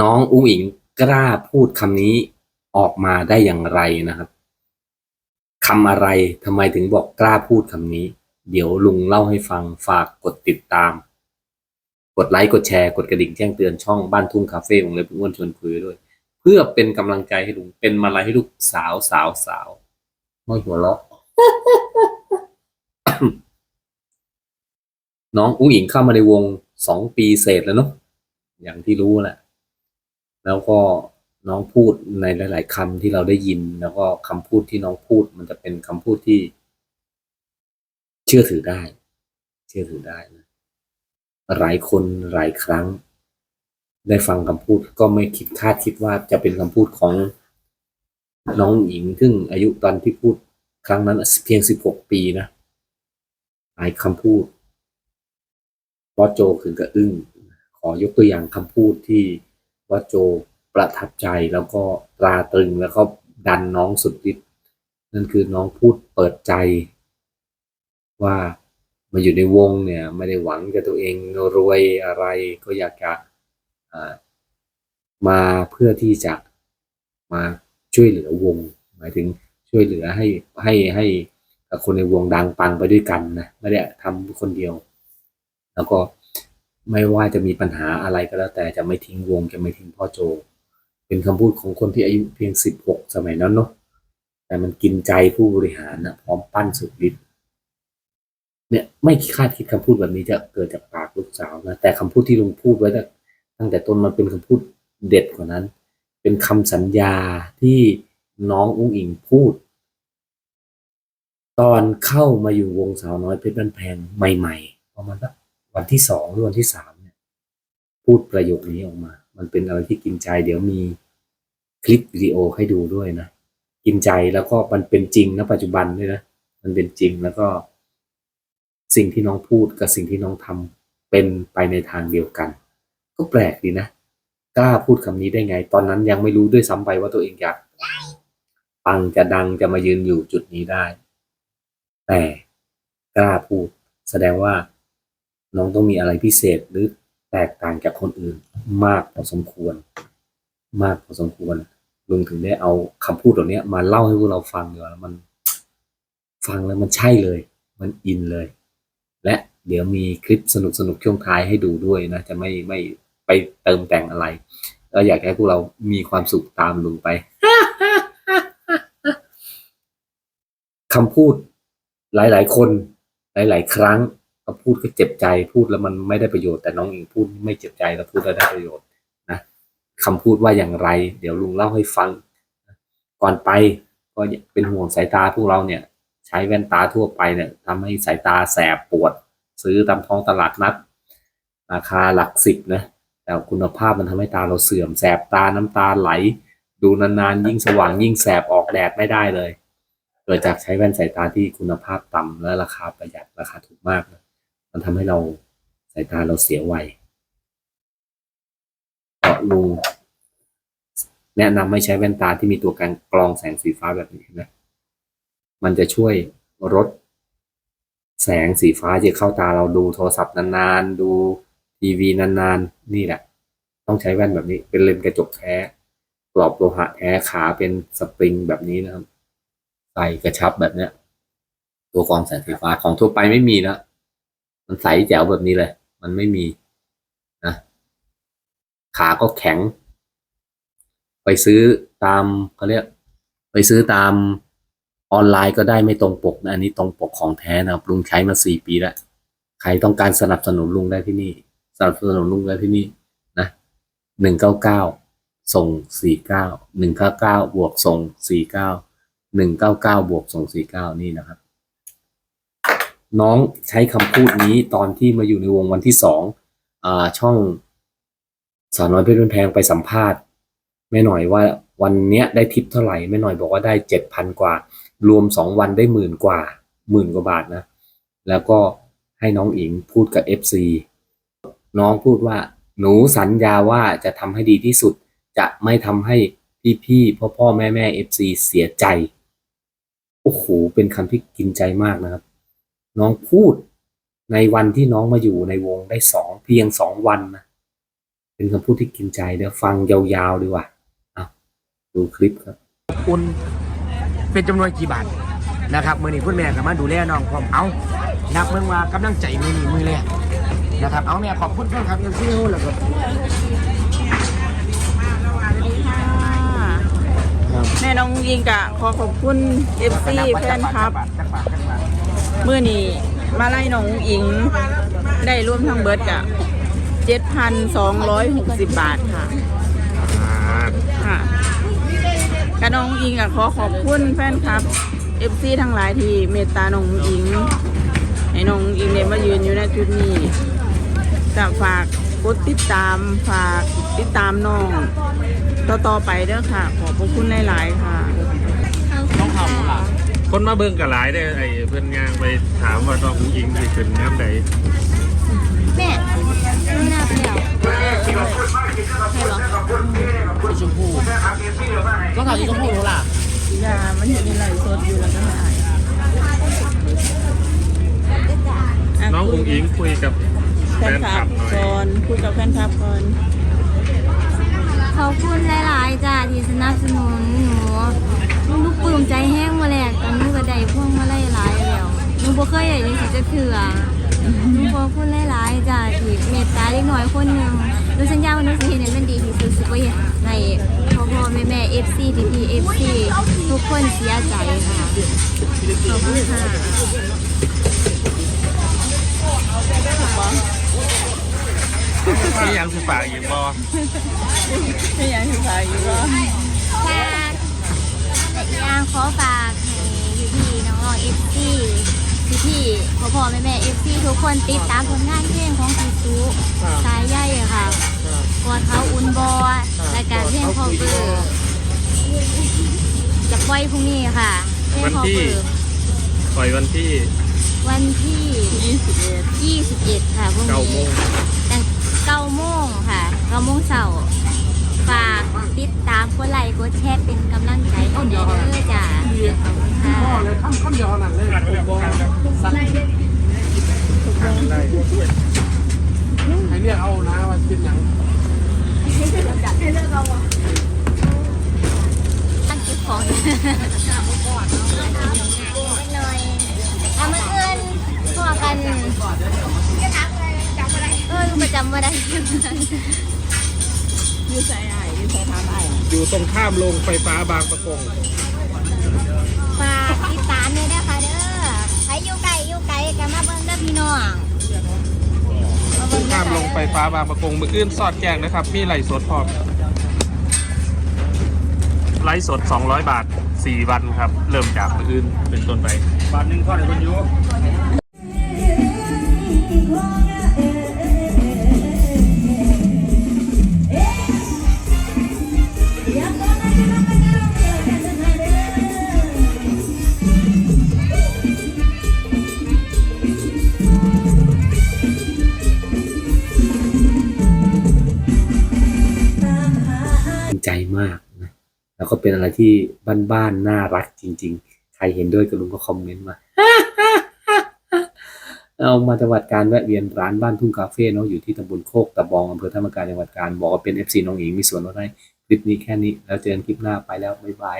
น้องอุ้งอิงกล้าพูดคำนี้ออกมาได้อย่างไรนะครับคำอะไรทำไมถึงบอกกล้าพูดคำนี้ เดี๋ยวลุงเล่าให้ฟังฝากกดติดตาม กดไลค์กดแชร์กดกระดิ่งแจ้งเตือนช่องบ้านทุ่งคาเฟ่ของเลยเพื่อนชวนคุยด้วย เพื่อเป็นกำลังใจให้ลุงเป็นมาลัยให้ลูกสาวสาวสาวไม่หัวเราะน้องอุ้งอิงเข้ามาในวงสองปีเศษแล้วเนาะอย่างที่รู้แหละ แล้วก็น้องพูดในหลาย ๆคำที่เราได้ยิน แล้วก็คำพูดที่น้องพูด มันจะเป็นคำพูดที่ เชื่อถือได้ เชื่อถือได้นะหลายคนหลายครั้ง ได้ฟังคำพูดก็ไม่คิดคาดคิดว่าจะเป็นคำพูดของน้องหญิง ซึ่งอายุตอนที่พูดครั้งนั้นเพียงสิบหกปีนะหลายคำพูดวอสโจถึงกับอึ้งขอยกตัวอย่างคำพูดที่ วอสโจประทับใจแล้วก็ตราตรึงแล้วก็ดันน้องสุดฤทธิ์นั่นคือน้องพูดเปิดใจ ว่ามาอยู่ในวงเนี่ยไม่ได้หวังจะตัวเองรวยอะไรก็อยากจะมาเพื่อที่จะมาช่วยเหลือวง หมายถึงช่วยเหลือให้ให้ให้คนในวงดังปังไปด้วยกันนะไม่ได้ทำคนเดียว แล้วก็ ไม่ว่าจะมีปัญหาอะไรก็แล้วแต่จะไม่ทิ้งวงจะไม่ทิ้งพ่อโจ เป็นคำพูดของคนที่อายุเพียงสิบหกสมัยนั้นเนาะแต่มันกินใจผู้บริหารนะพร้อมปั้นสุดฤทธิ์เนี่ยไม่คาดคิดคำพูดแบบนี้จะเกิดจากปากลูกสาวนะแต่คำพูดที่ลุงพูดไว้ตั้งแต่ต้นมันเป็นคำพูดเด็ดกว่านั้น เป็นคำสัญญาที่น้องอุ้งอิงพูด ตอนเข้ามาอยู่วงสาวน้อยเพชรบ้านแพงใหม่ ๆ ประมาณสัก วันที่สองหรือวันที่สามเนี่ยพูดประโยคนี้ออกมา มันเป็นอะไรที่กินใจ เดี๋ยวมีคลิปวิดีโอให้ดูด้วยนะกินใจแล้วก็มันเป็นจริงนะปัจจุบันด้วยนะมันเป็นจริงแล้วก็ สิ่งที่น้องพูดกับสิ่งที่น้องทำเป็นไปในทางเดียวกัน ก็แปลกดีนะกล้าพูดคำนี้ได้ไง ตอนนั้นยังไม่รู้ด้วยซ้ำไปว่าตัวเองอยากปังจะดังจะมายืนอยู่จุดนี้ได้ แต่กล้าพูดแสดงว่า น้องต้องมีอะไรพิเศษหรือแตกต่างจากคนอื่นมากพอสมควร มากพอสมควรลุงถึงได้เอาคำพูดเหล่านี้ย มาเล่าให้พวกเราฟังเดี๋ยวมัน ฟังแล้วมันใช่เลย มันอินเลย และเดี๋ยวมีคลิปสนุกสนุกช่วงท้ายให้ดูด้วยนะ จะไม่ไม่ไปเติมแต่งอะไรก็อยากให้พวกเรามีความสุขตามลุงไปคำพูดหลาย ๆ คนหลาย ๆ ครั้ง ก็พูดก็เจ็บใจพูดแล้วมันไม่ได้ประโยชน์แต่น้องอิงพูดไม่เจ็บใจแล้วพูดแล้วได้ประโยชน์นะคำพูดว่าอย่างไร เดี๋ยวลุงเล่าให้ฟัง ก่อนไปก็เป็นห่วงสายตาพวกเราเนี่ย ใช้แว่นตาทั่วไปเนี่ยทำให้สายตาแสบปวด ซื้อตามท้องตลาดนัด ราคาหลักสิบนะแต่คุณภาพมันทำให้ตาเราเสื่อมแสบตาน้ำตาไหล ดูนานๆยิ่งสว่างยิ่งแสบออกแดดไม่ได้เลย เกิดจากใช้แว่นสายตาที่คุณภาพต่ำและราคาประหยัดราคาถูกมากนะ มันทำให้เราสายตาเราเสียไวก็ลุงแนะนำให้ใช้แว่นตาที่มีตัวการกรองแสงสีฟ้าแบบนี้นะมันจะช่วยลดแสงสีฟ้าที่เข้าตาเราดูโทรศัพท์นานๆ ดูทีวีนานๆ นี่แหละ ต้องใช้แว่นแบบนี้ เป็นเลนส์กระจกแท้ กรอบโลหะแท้ขาเป็นสปริงแบบนี้นะครับใส่กระชับแบบเนี้ย ตัวกรองแสงสีฟ้าของทั่วไปไม่มีนะ มันใสแจ๋วแบบนี้เลย มันไม่มีนะขาก็แข็ง ไปซื้อตามเขาเรียก ไปซื้อตามออนไลน์ก็ได้ไม่ตรงปกนะอันนี้ตรงปกของแท้นะครับลุงใช้มาสี่ปีแล้วใครต้องการสนับสนุนลุงได้ที่นี่ สนับสนุนลุงได้ที่นี่นะหนึ่งเก้าเก้าส่งสี่เก้าหนึ่งเก้าเก้าบวกส่งสี่เก้าหนึ่งเก้าเก้าบวกส่งสี่เก้านี่นะครับ น้องใช้คำพูดนี้ตอนที่มาอยู่ในวงวันที่สองอช่องสาวน้อยเพชรบุญแพงไปสัมภาษณ์แม่หน่อยว่าวันเนี้ยได้ทิปเท่าไหร่แม่หน่อยบอกว่าได้เจ็ดพันกว่า รวมสองวันได้หมื่นกว่าหมื่นกว่าบาทนะ แล้วก็ให้น้องอิงพูดกับ FC น้องพูดว่าหนูสัญญาว่าจะทำให้ดีที่สุด จะไม่ทำให้พี่ๆพ่อพ่อแม่แม่ FC เสียใจ โอ้โห เป็นคำที่กินใจมากนะครับ น้องพูดในวันที่น้องมาอยู่ในวงได้สองเพียงสองวันนะเป็นคำพูดที่กินใจเดี๋ยวฟังยาวๆดีกว่าอะดูคลิปครับอุ่นเป็นจำนวนกี่บาทนะครับมือนี้คุณแม่ก็มาดูแลน้องพร้อมเอานับเมืองว่ากำลังใจมือนี้มือแรกนะครับเอาแม่ขอบคุณครับยังซิ้วแล้วก็ครับแม่น้องยิงกะขอขอบคุณเอฟซีแฟนคลับ เมื่อนี้มาไล่น้องอิงได้ร่วมทั้งเบิร์ดกะ7,260บาทค่ะค่ะกะน้องอิงกะขอขอบคุณแฟนคลับเอฟซีทั้งหลายที่เมตตาน้องอิงให้น้องอิงได้มายืนอยู่ในจุดนี้จะฝากกดติดตามฝากติดตามน้องต่อๆไปเด้อค่ะ ขอบพระคุณหลาย ๆ ค่ะต้องทำค่ะ คนมาเบิ่งกับหลายได้อไอ้เพื่อนยางไปถามว่าน้องอิงสิขึ้นน้ำใดแม่ไม่น่าไปแล้วชมพูก็ถามที่ชมพูรู้ล่ะยามันอยู่ในไหลฟ์สดอยู่แล้วก็ไม่อายะน้องอุงอิงคุยกับแฟแฟนนคคลัลับบหน่อยก่อนคุยกับแฟนคลับก่อนขอบคุณหลาย ๆ จ้าที่สนับสนุนหนูหนูปลื้มใจแห้งมา บ่เคยอยากได้สิจะเถื่อหนูขอบคุณหลายๆจ้าที่เมตตาเล็กน้อยคนหนึงหนูสัญญาว่าหนูจะเห็นให้มันดีที่สุดสิบ่อยากให้พ่อพ่อแม่แม่ FC พี่พี่ FC ทุกคนเสียใจค่ะขอบคุณค่ะมีหยังสิฝากอีกบ่ไม่อยากให้ใครอยู่ว่าฝากแต่อีกอย่างขอฝากให้พี่ๆน้องๆเอฟซี พี่พี่ๆพ่อพ่อแม่แม่เอฟซีทุกคนติดตามผลงานเพลงของพี่ซุสายใยอะค่ะกอดเขาอุ่นบอและการเพลงคอเวอร์จะปล่อยพรุ่งนี้ค่ะเพลงคอเวอร์ปล่อยวันที่วันที่ 21ค่ะพรุ่งเก้านี้โมงแต่เก้าโมงค่ะเก้าโมงเช้า ฝากติดตามกดไลค์กดแชร์เป็นกำลังใจให้แม่เด้อจ้าขอบคุณค่ะเลยคำคำเดียวเท่านั้นเลยสักให้เรียกเอานะว่าเป็นอย่างตั้งเก็บของหน่อยเอามาเอื้อนพอกันเออประจำมาได้ อยู่ใส่ไอ้อยู่ใส่ทำไอ้อยู่ตรงข้ามโรงไฟฟ้าบางประกงฝากติดตามด้วยนะคะเด้อใครอยู่ไกลอยู่ไกลกันมาเบิ่งเด้อพี่น้องมาเบิ่งข้ามโรงไฟฟ้าบางประกงมืออื่นสอดแจงนะครับ มีไลฟ์สดพร้อมไลฟ์สด 200 บาท 4 วันครับ เริ่มจากมืออื่นเป็นต้นไป บาทหนึ่งข้อในคนยุ ใจมากนะแล้วก็เป็นอะไรที่บ้านๆน่ารักจริง ๆ ใครเห็นด้วยกับลุงก็คอมเมนต์มาเอามาจังหวัดการแวะเวียนร้านบ้านทุ่งคาเฟ่เนาะอยู่ที่ตำบลโคกตะบองอำเภอธรรมกาจังหวัดการบอกว่าเป็น FC น้องหญิงมีส่วนลดให้ คลิปนี้แค่นี้ แล้วเจอกันคลิปหน้าไปแล้ว บ๊ายบาย